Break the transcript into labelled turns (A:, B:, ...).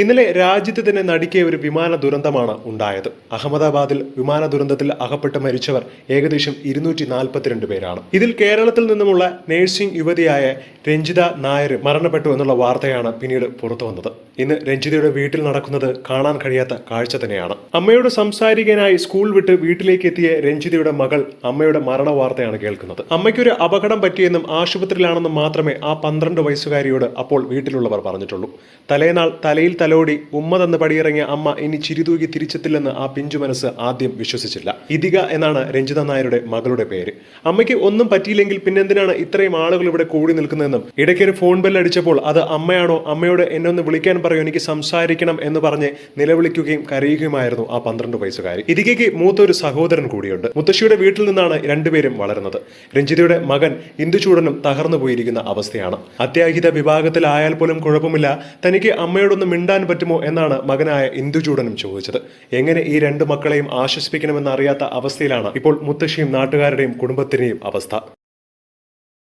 A: ഇന്നലെ രാജ്യത്ത് തന്നെ നടുക്കിയ ഒരു വിമാന ദുരന്തമാണ് ഉണ്ടായത്. അഹമ്മദാബാദിൽ വിമാന ദുരന്തത്തിൽ അകപ്പെട്ട് മരിച്ചവർ ഏകദേശം ഇരുന്നൂറ്റി നാൽപ്പത്തിരണ്ട് പേരാണ്. ഇതിൽ കേരളത്തിൽ നിന്നുമുള്ള നഴ്സിംഗ് യുവതിയായ രഞ്ജിത നായർ മരണപ്പെട്ടു എന്നുള്ള വാർത്തയാണ് പിന്നീട് പുറത്തു വന്നത്. ഇന്ന് രഞ്ജിതയുടെ വീട്ടിൽ നടക്കുന്നത് കാണാൻ കഴിയാത്ത കാഴ്ച തന്നെയാണ്. അമ്മയോട് സംസാരിക്കാനായി സ്കൂൾ വിട്ട് വീട്ടിലേക്ക് എത്തിയ രഞ്ജിതയുടെ മകൾ അമ്മയുടെ മരണ വാർത്തയാണ് കേൾക്കുന്നത്. അമ്മയ്ക്കൊരു അപകടം പറ്റിയെന്നും ആശുപത്രിയിലാണെന്നും മാത്രമേ ആ പന്ത്രണ്ട് വയസ്സുകാരിയോട് അപ്പോൾ വീട്ടിലുള്ളവർ പറഞ്ഞിട്ടുള്ളൂ. തലേനാൾ തലയിൽ തലോടി ഉമ്മ തന്ന് പടിയിറങ്ങിയ അമ്മ ഇനി ചിരിതൂകി തിരിച്ചെത്തില്ലെന്ന് ആ പിഞ്ചു മനസ്സ് ആദ്യം വിശ്വസിച്ചില്ല. ഇതിക എന്നാണ് രഞ്ജിത നായരുടെ മകളുടെ പേര്. അമ്മയ്ക്ക് ഒന്നും പറ്റിയില്ലെങ്കിൽ പിന്നെന്തിനാണ് ഇത്രയും ആളുകൾ ഇവിടെ കൂടി നിൽക്കുന്നതെന്നും ഇടയ്ക്കൊരു ഫോൺ ബെൽ അടിച്ചപ്പോൾ അത് അമ്മയാണോ അമ്മയോട് എന്നെ ഒന്ന് വിളിക്കാൻ പറയൂ എനിക്ക് സംസാരിക്കണം എന്ന് പറഞ്ഞ് നിലവിളിക്കുകയും കരയുകയുമായിരുന്നു ആ പന്ത്രണ്ട് വയസ്സുകാരി. ഇതികയ്ക്ക് മൂത്തൊരു സഹോദരൻ കൂടിയുണ്ട്. മുത്തശ്ശിയുടെ വീട്ടിൽ നിന്നാണ് രണ്ടുപേരും വളരുന്നത്. രഞ്ജിതയുടെ മകൻ ഇന്ദുചൂടനും തകർന്നു പോയിരിക്കുന്ന അവസ്ഥയാണ്. അത്യാഹിത വിഭാഗത്തിലായാൽ പോലും കുഴപ്പമില്ല. തനിക്ക് അമ്മയോടൊന്ന് മിണ്ടാൻ പറ്റുമോ എന്നാണ് മകനായ ഇന്ദുചൂടനും ചോദിച്ചത്. എങ്ങനെ ഈ രണ്ട് മക്കളെയും ആശ്വസിപ്പിക്കണമെന്ന് അറിയാത്ത അവസ്ഥയിലാണ് ഇപ്പോൾ മുത്തശ്ശിയും നാട്ടുകാരുടെയും കുടുംബത്തിന്റെയും അവസ്ഥ.